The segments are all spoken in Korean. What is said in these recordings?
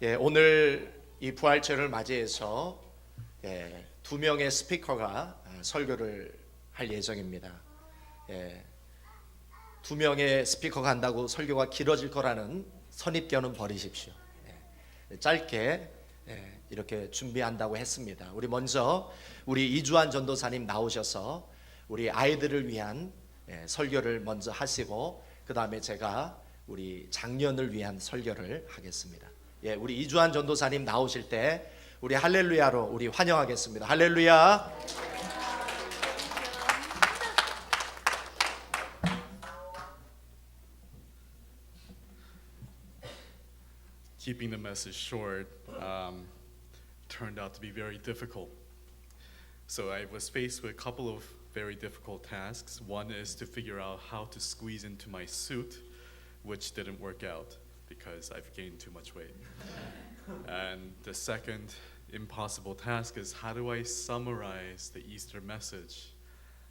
예, 오늘 이 부활절을 맞이해서 예, 두 명의 스피커가 아, 설교를 할 예정입니다. 예, 두 명의 스피커가 한다고 설교가 길어질 거라는 선입견은 버리십시오. 예, 짧게 예, 이렇게 준비한다고 했습니다. 우리 먼저 우리 이주환 전도사님 나오셔서 우리 아이들을 위한 예, 설교를 먼저 하시고 그 다음에 제가 우리 장년을 위한 설교를 하겠습니다. 예, 우리 이주환 전도사님 나오실 때 우리 할렐루야로 우리 환영하겠습니다. 할렐루야. keeping the message short um, turned out to be very difficult. So I was faced with a couple of very difficult tasks. One is to figure out how to squeeze into my suit, which didn't work out because I've gained too much weight. and the second impossible task is how do I summarize the Easter message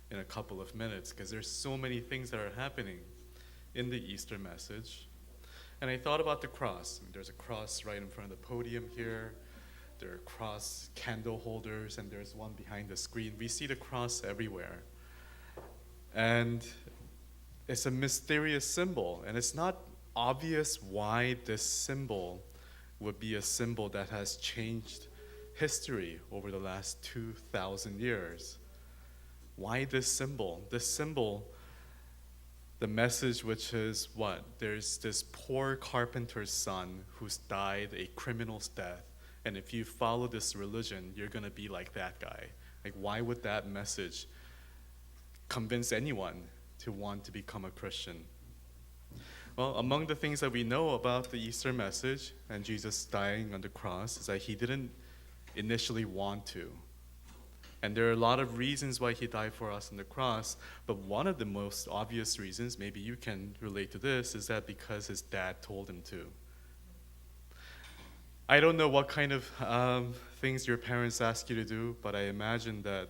in a couple of minutes because there's so many things that are happening in the Easter message. And I thought about the cross. I mean, there's a cross right in front of the podium here. There are cross candle holders, and there's one behind the screen. We see the cross everywhere. And it's a mysterious symbol, and it's not obvious why this symbol would be a symbol that has changed history over the last 2,000 years. Why this symbol? This symbol the message which is what there's this poor carpenter's son who's died a criminal's death and if you follow this religion you're going to be like that guy like why would that message convince anyone to want to become a christian well among the things that we know about the easter message and jesus dying on the cross is that he didn't initially want to and there are a lot of reasons why he died for us on the cross, but one of the most obvious reasons, maybe you can relate to this, is that because his dad told him to. I don't know what kind of um, things your parents ask you to do, but I imagine that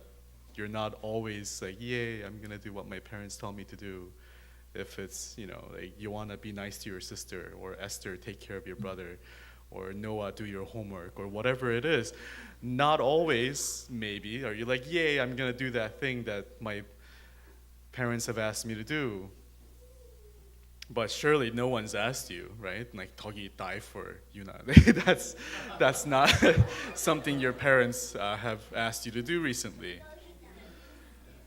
you're not always like, yay, I'm gonna do what my parents tell me to do. If it's, you know, like you wanna be nice to your sister, or Esther, take care of your brother, or Noah, do your homework, or whatever it is not always maybe are you like yay i'm going to do that thing that my parents have asked me to do. But surely no one's asked you right? Like togi die for you know that's that's not something your parents uh, have asked you to do recently.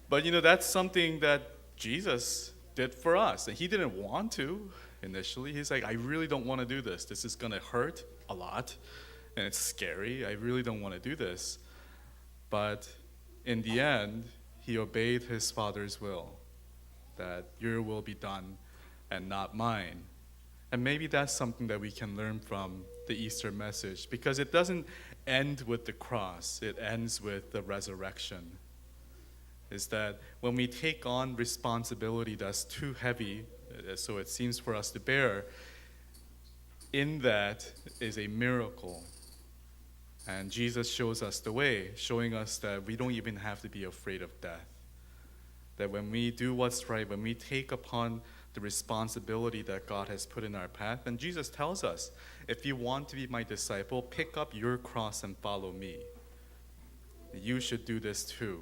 But you know that's something that jesus did for us and he didn't want to initially he's like i really don't want to do this this is going to hurt a lot and it's scary. I really don't want to do this. But in the end, he obeyed his father's will that your will be done and not mine. And maybe that's something that we can learn from the Easter message because it doesn't end with the cross, it ends with the resurrection. Is that when we take on responsibility that's too heavy, uh, so it seems for us to bear, in that is a miracle and Jesus shows us the way, showing us that we don't even have to be afraid of death. That when we do what's right, when we take upon the responsibility that God has put in our path, and Jesus tells us, if you want to be my disciple, pick up your cross and follow me. You should do this too.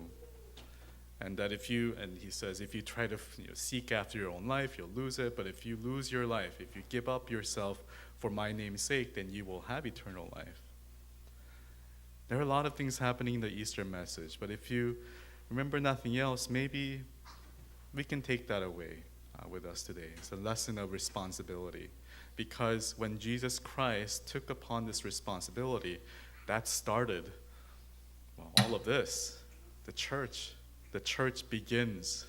And that if you, and he says, if you try to you know, seek after your own life, you'll lose it. But if you lose your life, if you give up yourself for my name's sake, then you will have eternal life. There are a lot of things happening in the Easter message, but if you remember nothing else, maybe we can take that away uh, with us today. It's a lesson of responsibility. Because when Jesus Christ took upon this responsibility, that started well, all of this. The church. The church begins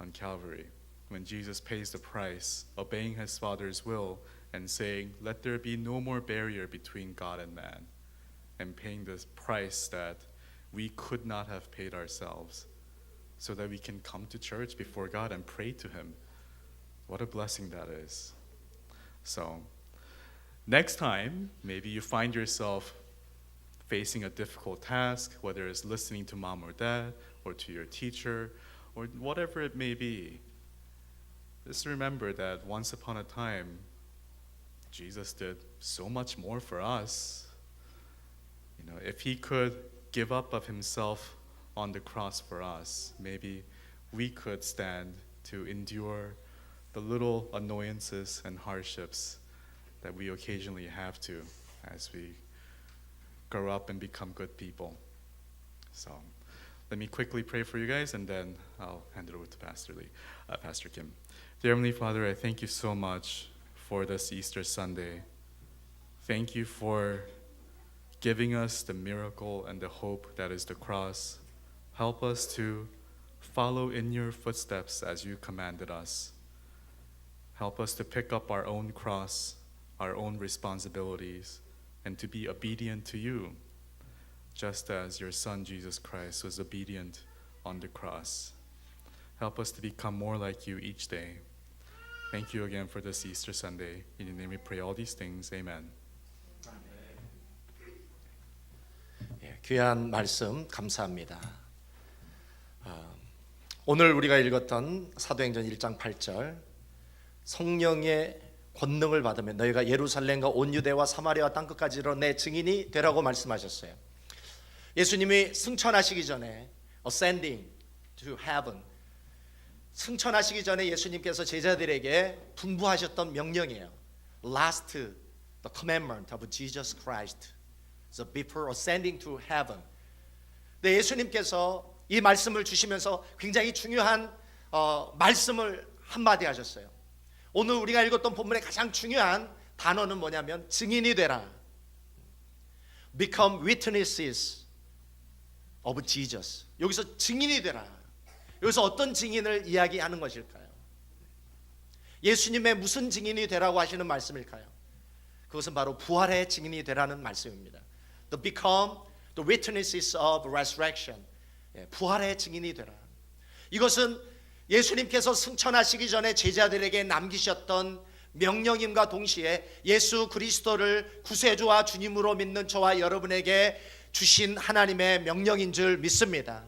on Calvary when Jesus pays the price, obeying his Father's will, and saying, Let there be no more barrier between God and man and paying this price that we could not have paid ourselves so that we can come to church before God and pray to Him. What a blessing that is. So, next time, maybe you find yourself facing a difficult task, whether it's listening to mom or dad, or to your teacher, or whatever it may be. Just remember that once upon a time, Jesus did so much more for us. You know, if he could give up of himself on the cross for us, maybe we could stand to endure the little annoyances and hardships that we occasionally have to as we grow up and become good people. So, let me quickly pray for you guys, and then I'll hand it over to Pastor Lee, uh, Pastor Kim. Dear Heavenly Father, I thank you so much for this Easter Sunday. Thank you for giving us the miracle and the hope that is the cross. Help us to follow in your footsteps as you commanded us. Help us to pick up our own cross, our own responsibilities, and to be obedient to you, just as your Son Jesus Christ was obedient on the cross. Help us to become more like you each day. Thank you again for this Easter Sunday. In your name we pray all these things. Amen. 예, 귀한 말씀 감사합니다. 아, 오늘 우리가 읽었던 사도행전 1장 8절 성령의 권능을 받으면 너희가 예루살렘과 온 유대와 사마리아 땅 끝까지로 내 증인이 되라고 말씀하셨어요. 예수님이 승천하시기 전에 ascending to heaven 승천하시기 전에 예수님께서 제자들에게 분부하셨던 명령이에요. Last the commandment of Jesus Christ. So before ascending to heaven. 네, 예수님께서 이 말씀을 주시면서 굉장히 중요한 어, 말씀을 한마디 하셨어요. 오늘 우리가 읽었던 본문의 가장 중요한 단어는 뭐냐면 증인이 되라. Become witnesses of Jesus. 여기서 증인이 되라. 여기서 어떤 증인을 이야기하는 것일까요? 예수님의 무슨 증인이 되라고 하시는 말씀일까요? 그것은 바로 부활의 증인이 되라는 말씀입니다. To become the witnesses of resurrection. 예, 부활의 증인이 되라. 이것은 예수님께서 승천하시기 전에 제자들에게 남기셨던 명령임과 동시에 예수 그리스도를 구세주와 주님으로 믿는 저와 여러분에게 주신 하나님의 명령인 줄 믿습니다.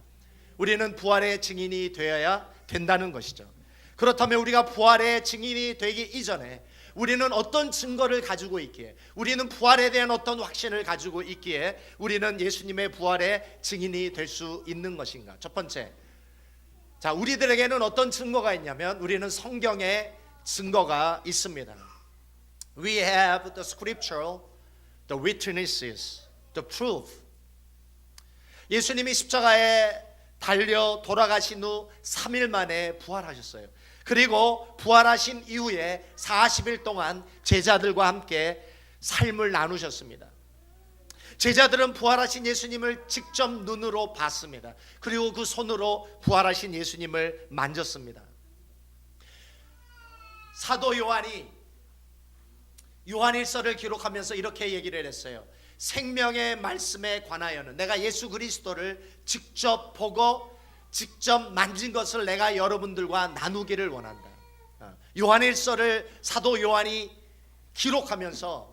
우리는 부활의 증인이 되어야 된다는 것이죠. 그렇다면 우리가 부활의 증인이 되기 이전에 우리는 어떤 증거를 가지고 있기에 우리는 부활에 대한 어떤 확신을 가지고 있기에 우리는 예수님의 부활의 증인이 될 수 있는 것인가? 첫 번째. 자, 우리들에게는 어떤 증거가 있냐면 우리는 성경에 증거가 있습니다. We have the scriptural, the witnesses, the proof. 예수님이 십자가에 달려 돌아가신 후 3일 만에 부활하셨어요. 그리고 부활하신 이후에 40일 동안 제자들과 함께 삶을 나누셨습니다. 제자들은 부활하신 예수님을 직접 눈으로 봤습니다. 그리고 그 손으로 부활하신 예수님을 만졌습니다. 사도 요한이 요한일서를 기록하면서 이렇게 얘기를 했어요. 생명의 말씀에 관하여는 내가 예수 그리스도를 직접 보고 직접 만진 것을 내가 여러분들과 나누기를 원한다. 어, 요한일서를 사도 요한이 기록하면서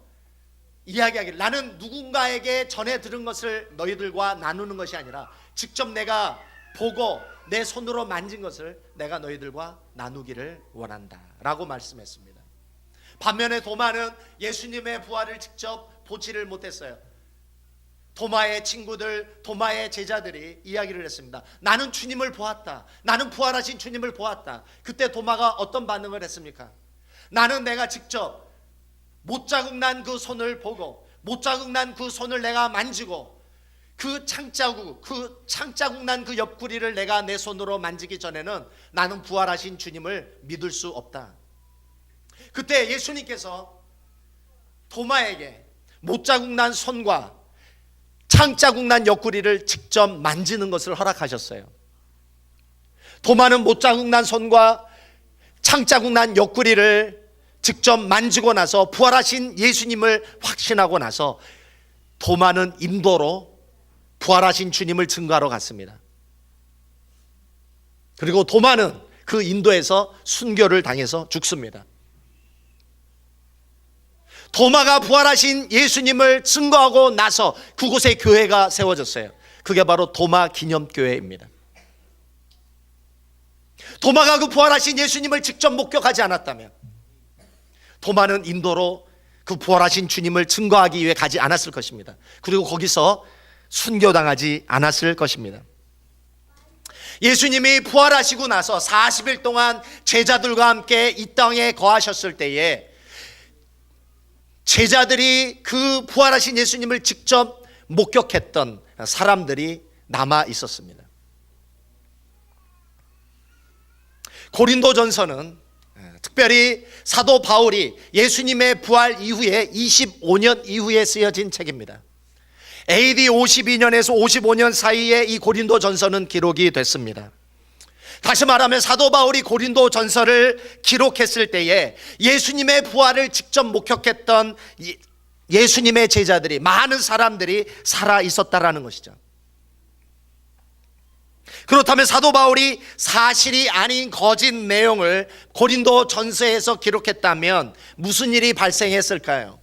이야기하기를 나는 누군가에게 전해 들은 것을 너희들과 나누는 것이 아니라 직접 내가 보고 내 손으로 만진 것을 내가 너희들과 나누기를 원한다라고 말씀했습니다. 반면에 도마는 예수님의 부활을 직접 보지를 못했어요. 도마의 친구들, 도마의 제자들이 이야기를 했습니다. 나는 주님을 보았다. 나는 부활하신 주님을 보았다. 그때 도마가 어떤 반응을 했습니까? 나는 내가 직접 못자국 난 그 손을 보고 못자국 난 그 손을 내가 만지고 그 창자국 그 창자국 난 그 옆구리를 내가 내 손으로 만지기 전에는 나는 부활하신 주님을 믿을 수 없다. 그때 예수님께서 도마에게 못자국 난 손과 창자국 난 옆구리를 직접 만지는 것을 허락하셨어요. 도마는 못자국 난 손과 창자국 난 옆구리를 직접 만지고 나서 부활하신 예수님을 확신하고 나서 도마는 인도로 부활하신 주님을 증거하러 갔습니다. 그리고 도마는 그 인도에서 순교를 당해서 죽습니다. 도마가 부활하신 예수님을 증거하고 나서 그곳에 교회가 세워졌어요. 그게 바로 도마 기념교회입니다. 도마가 그 부활하신 예수님을 직접 목격하지 않았다면 도마는 인도로 그 부활하신 주님을 증거하기 위해 가지 않았을 것입니다. 그리고 거기서 순교당하지 않았을 것입니다. 예수님이 부활하시고 나서 40일 동안 제자들과 함께 이 땅에 거하셨을 때에 제자들이 그 부활하신 예수님을 직접 목격했던 사람들이 남아 있었습니다. 고린도전서는 예, 특별히 사도 바울이 예수님의 부활 이후에 25년 이후에 쓰여진 책입니다. AD 52년에서 55년 사이에 이 고린도 전서는 기록이 됐습니다. 다시 말하면 사도 바울이 고린도 전서를 기록했을 때에 예수님의 부활을 직접 목격했던 예- 예수님의 제자들이 많은 사람들이 살아 있었다라는 것이죠. 그렇다면 사도 바울이 사실이 아닌 거짓 내용을 고린도 전서에서 기록했다면 무슨 일이 발생했을까요?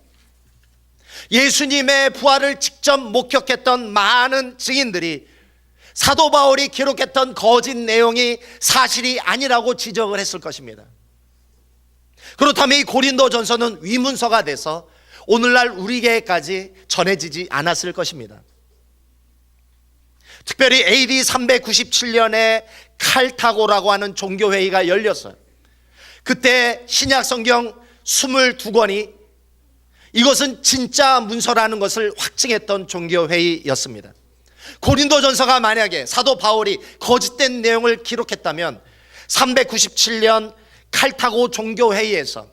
예수님의 부활을 직접 목격했던 많은 증인들이 사도 바울이 기록했던 거짓 내용이 사실이 아니라고 지적을 했을 것입니다. 그렇다면 이 고린도 전서는 위문서가 돼서 오늘날 우리에게까지 전해지지 않았을 것입니다. 특별히 AD 397년에 칼타고라고 하는 종교회의가 열렸어요. 그때 신약 성경 22권이 이것은 진짜 문서라는 것을 확증했던 종교회의였습니다. 고린도전서가 만약에 사도 바울이 거짓된 내용을 기록했다면 397년 칼타고 종교회의에서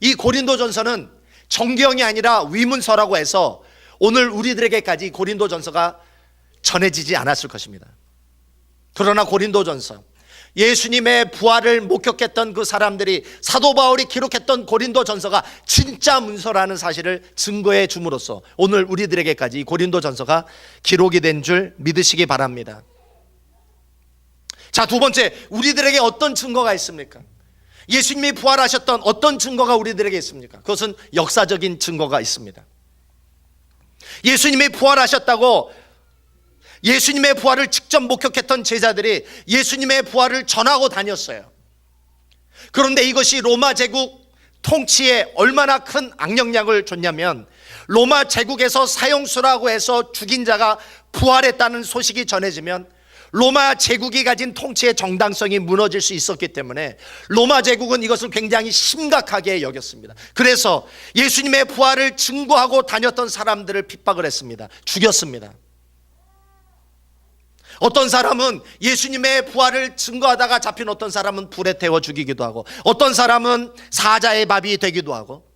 이 고린도전서는 정경이 아니라 위문서라고 해서 오늘 우리들에게까지 고린도전서가 전해지지 않았을 것입니다. 그러나 고린도전서 예수님의 부활을 목격했던 그 사람들이 사도 바울이 기록했던 고린도 전서가 진짜 문서라는 사실을 증거해 줌으로써 오늘 우리들에게까지 이 고린도 전서가 기록이 된 줄 믿으시기 바랍니다. 자, 두 번째, 우리들에게 어떤 증거가 있습니까? 예수님이 부활하셨던 어떤 증거가 우리들에게 있습니까? 그것은 역사적인 증거가 있습니다. 예수님이 부활하셨다고 예수님의 부활을 직접 목격했던 제자들이 예수님의 부활을 전하고 다녔어요. 그런데 이것이 로마 제국 통치에 얼마나 큰 악영향을 줬냐면 로마 제국에서 사형수라고 해서 죽인 자가 부활했다는 소식이 전해지면 로마 제국이 가진 통치의 정당성이 무너질 수 있었기 때문에 로마 제국은 이것을 굉장히 심각하게 여겼습니다. 그래서 예수님의 부활을 증거하고 다녔던 사람들을 핍박을 했습니다. 죽였습니다. 어떤 사람은 예수님의 부활을 증거하다가 잡힌 어떤 사람은 불에 태워 죽이기도 하고 어떤 사람은 사자의 밥이 되기도 하고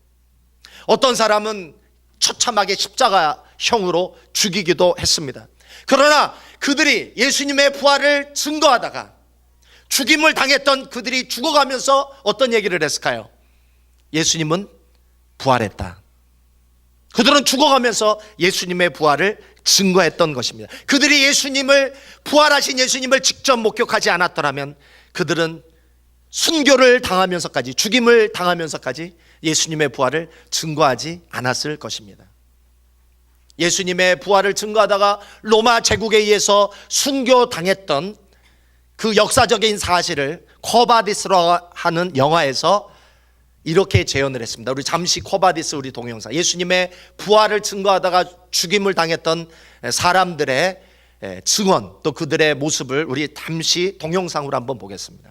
어떤 사람은 처참하게 십자가형으로 죽이기도 했습니다. 그러나 그들이 예수님의 부활을 증거하다가 죽임을 당했던 그들이 죽어가면서 어떤 얘기를 했을까요? 예수님은 부활했다. 그들은 죽어가면서 예수님의 부활을 증거했던 것입니다. 그들이 예수님을 부활하신 예수님을 직접 목격하지 않았더라면 그들은 순교를 당하면서까지 죽임을 당하면서까지 예수님의 부활을 증거하지 않았을 것입니다. 예수님의 부활을 증거하다가 로마 제국에 의해서 순교 당했던 그 역사적인 사실을 코바디스로 하는 영화에서 이렇게 재현을 했습니다. 우리 잠시 코바디스 우리 동영상 예수님의 부활을 증거하다가 죽임을 당했던 사람들의 증언 또 그들의 모습을 우리 잠시 동영상으로 한번 보겠습니다.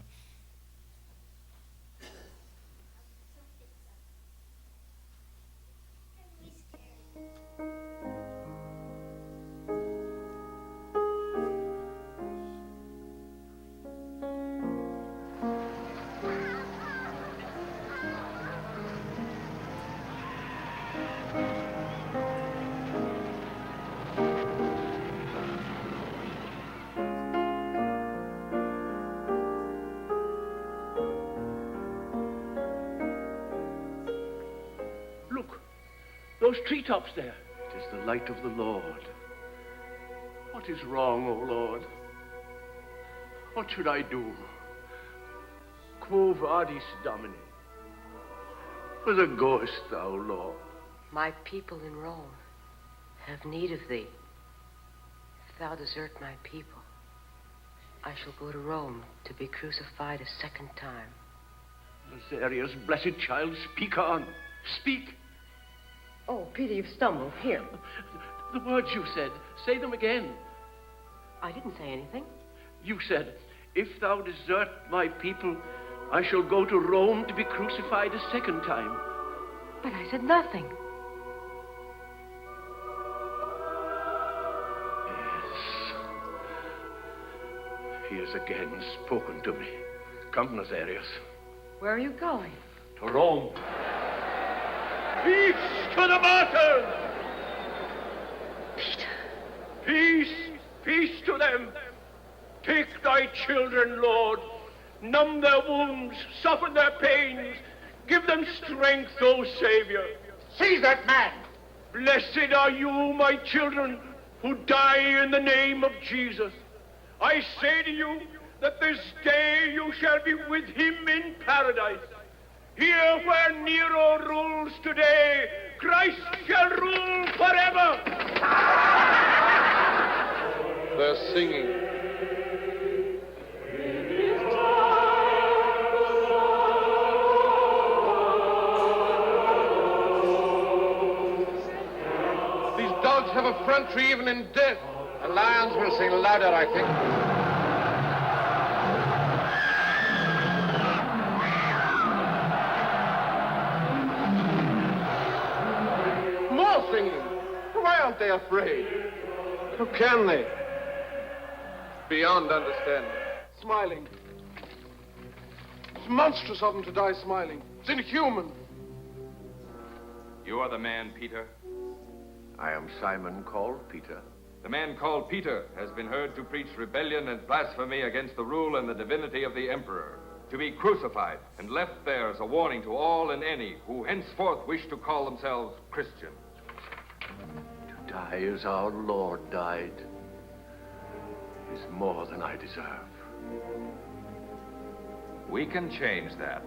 Those treetops there. It is the light of the Lord. What is wrong, O Lord? What should I do? Quo vadis, Domine? Whither goest thou, Lord? My people in Rome have need of thee. If thou desert my people, I shall go to Rome to be crucified a second time. Lazarius, blessed child, speak on. Speak. Oh, Peter, you've stumbled. Here. The words you said, say them again. I didn't say anything. You said, If thou desert my people, I shall go to Rome to be crucified a second time. But I said nothing. Yes. He has again spoken to me. Come, Nazarius. Where are you going? To Rome. Peace to the martyrs! Peter. Peace, peace to them. Take thy children, Lord. Numb their wounds, soften their pains. Give them strength, O Savior. Seize that man! Blessed are you, my children, who die in the name of Jesus. I say to you that this day you shall be with him in paradise. Here where Nero rules today, Christ shall rule forever. They're singing. These dogs have effrontery even in death. The lions will sing louder, I think. Aren't they afraid? How can they? Beyond understanding. Smiling. It's monstrous of them to die smiling. It's inhuman. You are the man, Peter. I am Simon called Peter. The man called Peter has been heard to preach rebellion and blasphemy against the rule and the divinity of the emperor, to be crucified and left there as a warning to all and any who henceforth wish to call themselves Christian. Die as our Lord died is more than I deserve. We can change that.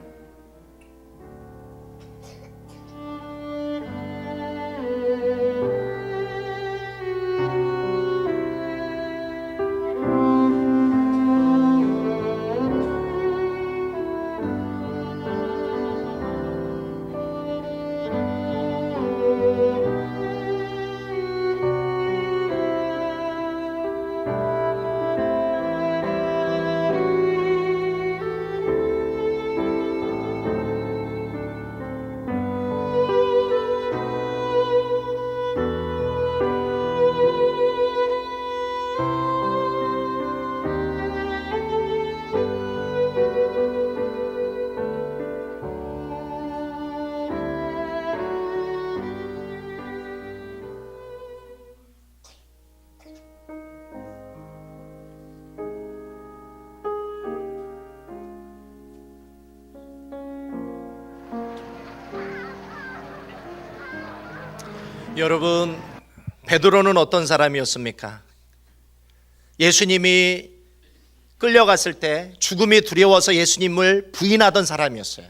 여러분 베드로는 어떤 사람이었습니까? 예수님이 끌려갔을 때 죽음이 두려워서 예수님을 부인하던 사람이었어요.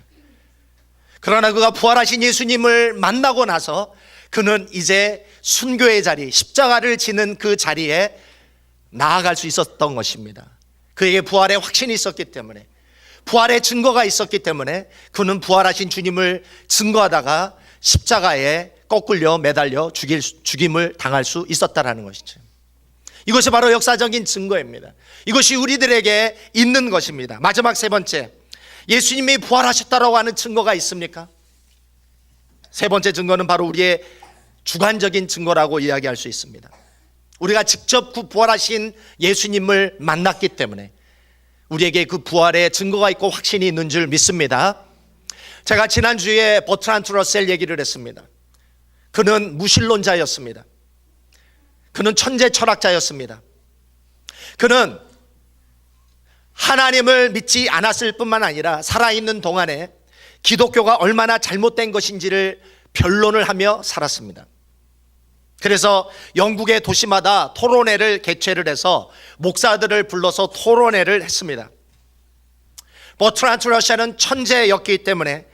그러나 그가 부활하신 예수님을 만나고 나서 그는 이제 순교의 자리, 십자가를 지는 그 자리에 나아갈 수 있었던 것입니다. 그에게 부활의 확신이 있었기 때문에 부활의 증거가 있었기 때문에 그는 부활하신 주님을 증거하다가 십자가에 거꾸려 매달려 죽일, 죽임을 당할 수 있었다라는 것이죠. 이것이 바로 역사적인 증거입니다. 이것이 우리들에게 있는 것입니다. 마지막 세 번째, 예수님이 부활하셨다라고 하는 증거가 있습니까? 세 번째 증거는 바로 우리의 주관적인 증거라고 이야기할 수 있습니다. 우리가 직접 그 부활하신 예수님을 만났기 때문에 우리에게 그 부활의 증거가 있고 확신이 있는 줄 믿습니다. 제가 지난주에 버트란트 러셀 얘기를 했습니다. 그는 무신론자였습니다. 그는 천재 철학자였습니다. 그는 하나님을 믿지 않았을 뿐만 아니라 살아있는 동안에 기독교가 얼마나 잘못된 것인지를 변론을 하며 살았습니다. 그래서 영국의 도시마다 토론회를 개최를 해서 목사들을 불러서 토론회를 했습니다. 버트란트 러시아는 천재였기 때문에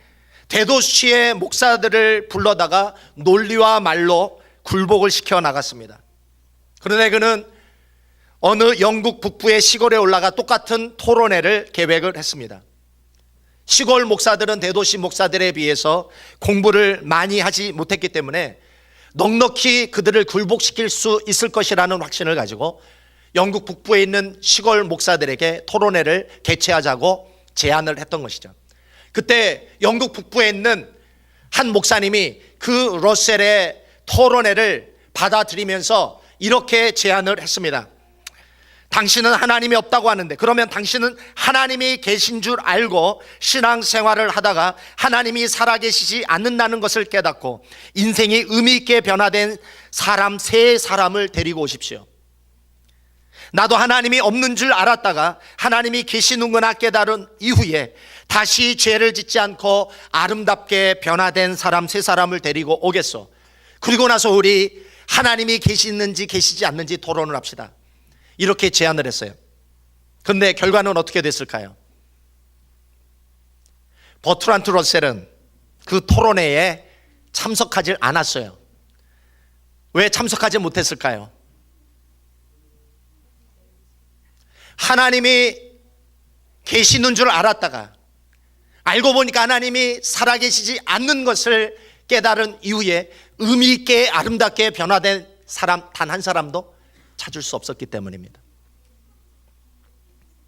대도시의 목사들을 불러다가 논리와 말로 굴복을 시켜 나갔습니다. 그런데 그는 어느 영국 북부의 시골에 올라가 똑같은 토론회를 계획을 했습니다. 시골 목사들은 대도시 목사들에 비해서 공부를 많이 하지 못했기 때문에 넉넉히 그들을 굴복시킬 수 있을 것이라는 확신을 가지고 영국 북부에 있는 시골 목사들에게 토론회를 개최하자고 제안을 했던 것이죠. 그때 영국 북부에 있는 한 목사님이 그 러셀의 토론회를 받아들이면서 이렇게 제안을 했습니다. 당신은 하나님이 없다고 하는데 그러면 당신은 하나님이 계신 줄 알고 신앙 생활을 하다가 하나님이 살아계시지 않는다는 것을 깨닫고 인생이 의미 있게 변화된 사람 세 사람을 데리고 오십시오. 나도 하나님이 없는 줄 알았다가 하나님이 계시는구나 깨달은 이후에 다시 죄를 짓지 않고 아름답게 변화된 사람 세 사람을 데리고 오겠소. 그리고 나서 우리 하나님이 계시는지 계시지 않는지 토론을 합시다. 이렇게 제안을 했어요. 근데 결과는 어떻게 됐을까요? 버트란트 러셀은 그 토론회에 참석하지 않았어요. 왜 참석하지 못했을까요? 하나님이 계시는 줄 알았다가 알고 보니까 하나님이 살아계시지 않는 것을 깨달은 이후에 의미 있게 아름답게 변화된 사람 단 한 사람도 찾을 수 없었기 때문입니다.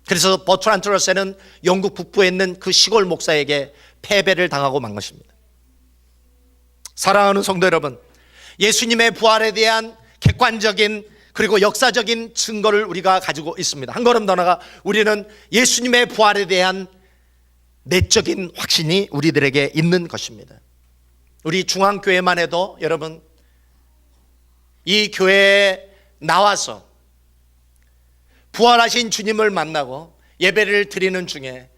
그래서 버트란 트 러셀은 영국 북부에 있는 그 시골 목사에게 패배를 당하고 만 것입니다. 사랑하는 성도 여러분, 예수님의 부활에 대한 객관적인 그리고 역사적인 증거를 우리가 가지고 있습니다. 한 걸음 더 나가 우리는 예수님의 부활에 대한 내적인 확신이 우리들에게 있는 것입니다. 우리 중앙교회만 해도 여러분 이 교회에 나와서 부활하신 주님을 만나고 예배를 드리는 중에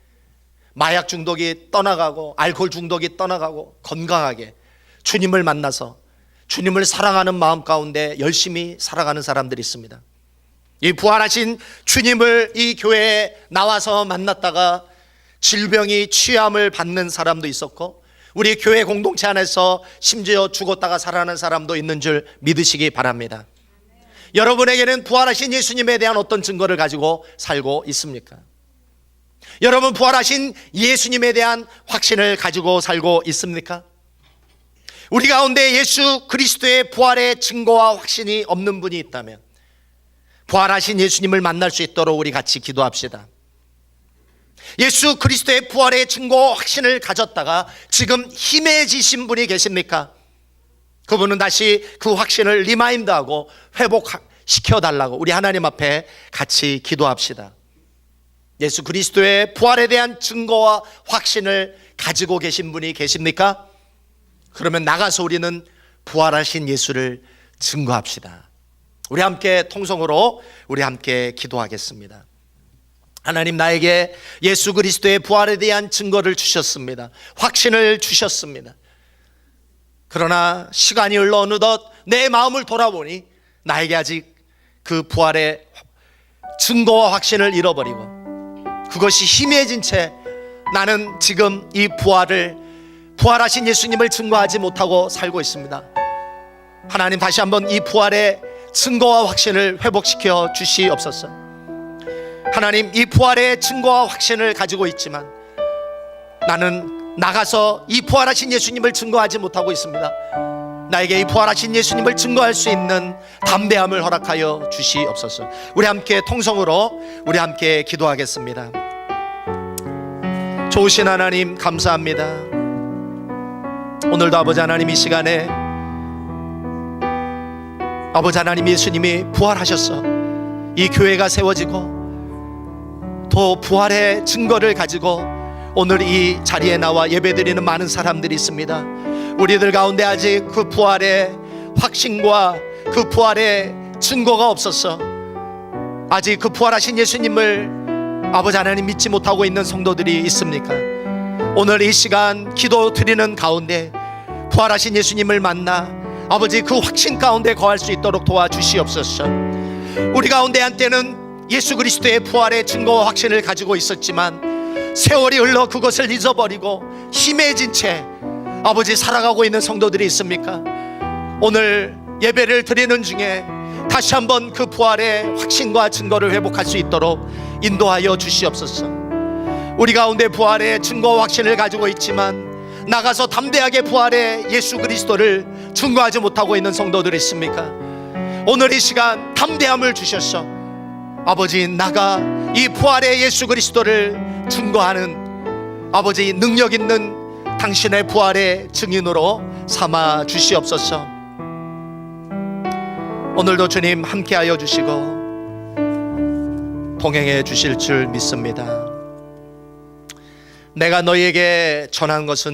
마약 중독이 떠나가고 알코올 중독이 떠나가고 건강하게 주님을 만나서 주님을 사랑하는 마음 가운데 열심히 살아가는 사람들이 있습니다. 이 부활하신 주님을 이 교회에 나와서 만났다가 질병이 취함을 받는 사람도 있었고 우리 교회 공동체 안에서 심지어 죽었다가 살아나는 사람도 있는 줄 믿으시기 바랍니다. 여러분에게는 부활하신 예수님에 대한 어떤 증거를 가지고 살고 있습니까? 여러분 부활하신 예수님에 대한 확신을 가지고 살고 있습니까? 우리 가운데 예수 그리스도의 부활의 증거와 확신이 없는 분이 있다면 부활하신 예수님을 만날 수 있도록 우리 같이 기도합시다. 예수 그리스도의 부활의 증거와 확신을 가졌다가 지금 힘해지신 분이 계십니까? 그분은 다시 그 확신을 리마인드하고 회복시켜 달라고 우리 하나님 앞에 같이 기도합시다. 예수 그리스도의 부활에 대한 증거와 확신을 가지고 계신 분이 계십니까? 그러면 나가서 우리는 부활하신 예수를 증거합시다. 우리 함께 통성으로 우리 함께 기도하겠습니다. 하나님 나에게 예수 그리스도의 부활에 대한 증거를 주셨습니다. 확신을 주셨습니다. 그러나 시간이 흘러 어느덧 내 마음을 돌아보니 나에게 아직 그 부활의 증거와 확신을 잃어버리고 그것이 희미해진 채 나는 지금 이 부활을 부활하신 예수님을 증거하지 못하고 살고 있습니다. 하나님 다시 한번 이 부활의 증거와 확신을 회복시켜 주시옵소서. 하나님 이 부활의 증거와 확신을 가지고 있지만 나는 나가서 이 부활하신 예수님을 증거하지 못하고 있습니다. 나에게 이 부활하신 예수님을 증거할 수 있는 담대함을 허락하여 주시옵소서. 우리 함께 통성으로 우리 함께 기도하겠습니다. 좋으신 하나님 감사합니다. 오늘도 아버지 하나님 이 시간에 아버지 하나님 예수님이 부활하셨어. 이 교회가 세워지고 또 부활의 증거를 가지고 오늘 이 자리에 나와 예배드리는 많은 사람들이 있습니다. 우리들 가운데 아직 그 부활의 확신과 그 부활의 증거가 없었어. 아직 그 부활하신 예수님을 아버지 하나님 믿지 못하고 있는 성도들이 있습니까? 오늘 이 시간 기도 드리는 가운데 부활하신 예수님을 만나 아버지 그 확신 가운데 거할 수 있도록 도와주시옵소서. 우리 가운데 한때는 예수 그리스도의 부활의 증거와 확신을 가지고 있었지만 세월이 흘러 그것을 잊어버리고 힘해진 채 아버지 살아가고 있는 성도들이 있습니까? 오늘 예배를 드리는 중에 다시 한번 그 부활의 확신과 증거를 회복할 수 있도록 인도하여 주시옵소서. 우리 가운데 부활의 증거와 확신을 가지고 있지만 나가서 담대하게 부활의 예수 그리스도를 증거하지 못하고 있는 성도들 있습니까? 오늘 이 시간 담대함을 주셔서 아버지 나가 이 부활의 예수 그리스도를 증거하는 아버지 능력 있는 당신의 부활의 증인으로 삼아 주시옵소서. 오늘도 주님 함께하여 주시고 동행해 주실 줄 믿습니다. 내가 너희에게 전한 것은